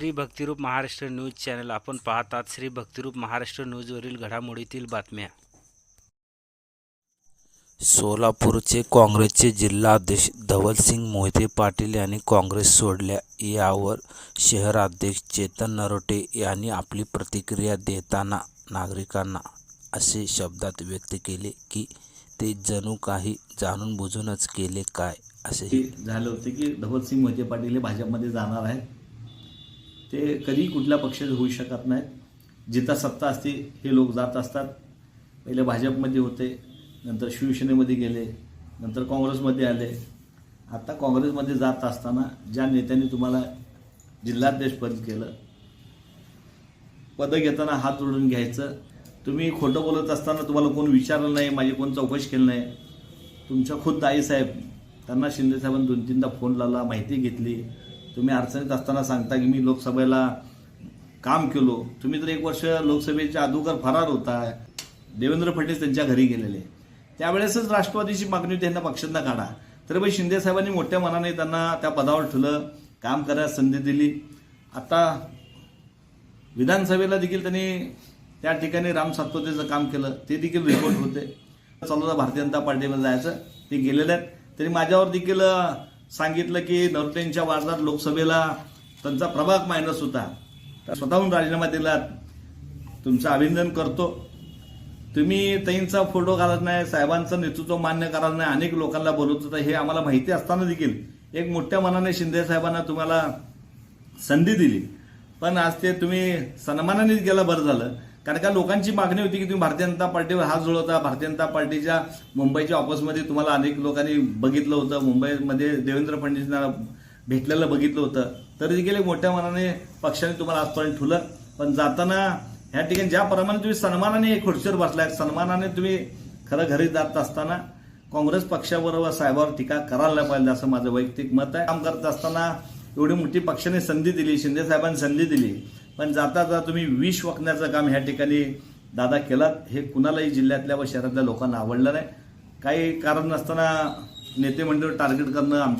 Shri Bhaktirup Maharashtra news channel. आपण पाहतात श्री भक्तिरूप महाराष्ट्र न्यूजवरील घडामोडीतील बातम्या. सोलापूरचे काँग्रेसचे जिल्हाध्यक्ष धवलसिंग मोहिते पाटील यांनी काँग्रेस सोडल्या. यावर शहराध्यक्ष चेतन नरोटे यांनी आपली प्रतिक्रिया देताना नागरिकांना असे शब्दात व्यक्त केले की ते जणू काही जाणून बुजूनच केले काय? असे झालं होतं की धवलसिंग मोहिते पाटील हे भाजपमध्ये जाणार आहेत. ते कधी कुठल्या पक्षाचे होऊ शकत नाहीत. जिथं सत्ता असते हे लोक जात असतात. पहिले भाजपमध्ये होते नंतर शिवसेनेमध्ये गेले नंतर काँग्रेसमध्ये आले. आता काँग्रेसमध्ये जात असताना ज्या नेत्यांनी तुम्हाला जिल्हाध्यक्षपद केलं पदं घेताना हात जोडून घ्यायचं. तुम्ही खोटं बोलत असताना तुम्हाला कोण विचारलं नाही माझी कोण चौकशी केली नाही? तुमच्या खुद्द आईसाहेब त्यांना शिंदेसाहेबांनी दोन तीनदा फोन लावला माहिती घेतली. तुम्ही अडचणीत असताना सांगता की मी लोकसभेला काम केलो. तुम्ही तर एक वर्ष लोकसभेच्या अगोदर फरार होता देवेंद्र फडणवीस त्यांच्या घरी गेलेले. त्यावेळेसच राष्ट्रवादीची मागणी त्यांना पक्षांना काढा. तर बाई शिंदेसाहेबांनी मोठ्या मनाने त्यांना त्या पदावर ठेवलं काम करायला संधी दिली. आता विधानसभेला देखील त्यांनी त्या ठिकाणी राम सातपुतेचं काम केलं. ते देखील रिपोर्ट होते. चालू भारतीय जनता पार्टीमध्ये जायचं. ते गेलेले आहेत. तरी माझ्यावर देखील सांगितलं की नरटेंच्या वार्डात लोकसभेला त्यांचा प्रभाग मायनस होता. तर स्वतःहून राजीनामा दिला. तुमचं अभिनंदन करतो. तुम्ही तईंचा फोटो घालत नाही साहेबांचं नेतृत्व मान्य करत नाही अनेक लोकांना बोलवत होता. हे आम्हाला माहिती असताना देखील एक मोठ्या मनाने शिंदे साहेबांना तुम्हाला संधी दिली. पण आज ते तुम्ही सन्मानानेच गेला बरं झालं. कारण का लोकांची मागणी होती की तुम्ही भारतीय जनता पार्टीवर हात जुळवता भारतीय जनता पार्टीच्या मुंबईच्या ऑफिसमध्ये तुम्हाला अनेक लोकांनी बघितलं होतं मुंबईमध्ये देवेंद्र फडणवीसांना भेटलेलं बघितलं होतं. तरी देखील एक मोठ्या मनाने पक्षाने तुम्हाला आजपर्यंत ठुलं. पण जाताना ह्या ठिकाणी ज्याप्रमाणे तुम्ही सन्मानाने खुर्चीवर बसलाय सन्मानाने तुम्ही खरं घरी जात असताना काँग्रेस पक्षाबरोबर साहेबावर टीका करायला पाहिजे असं माझं वैयक्तिक मत आहे. काम करत असताना एवढी मोठी पक्षाने संधी दिली शिंदे साहेबांनी संधी दिली. पण जाता जाता तुम्ही विष वाकण्याचं काम ह्या ठिकाणी दादा केलात. हे कुणालाही जिल्ह्यातल्या व शहरातल्या लोकांना आवडलं नाही. काही कारण नसताना नेते मंडळ टार्गेट करणं आमच्या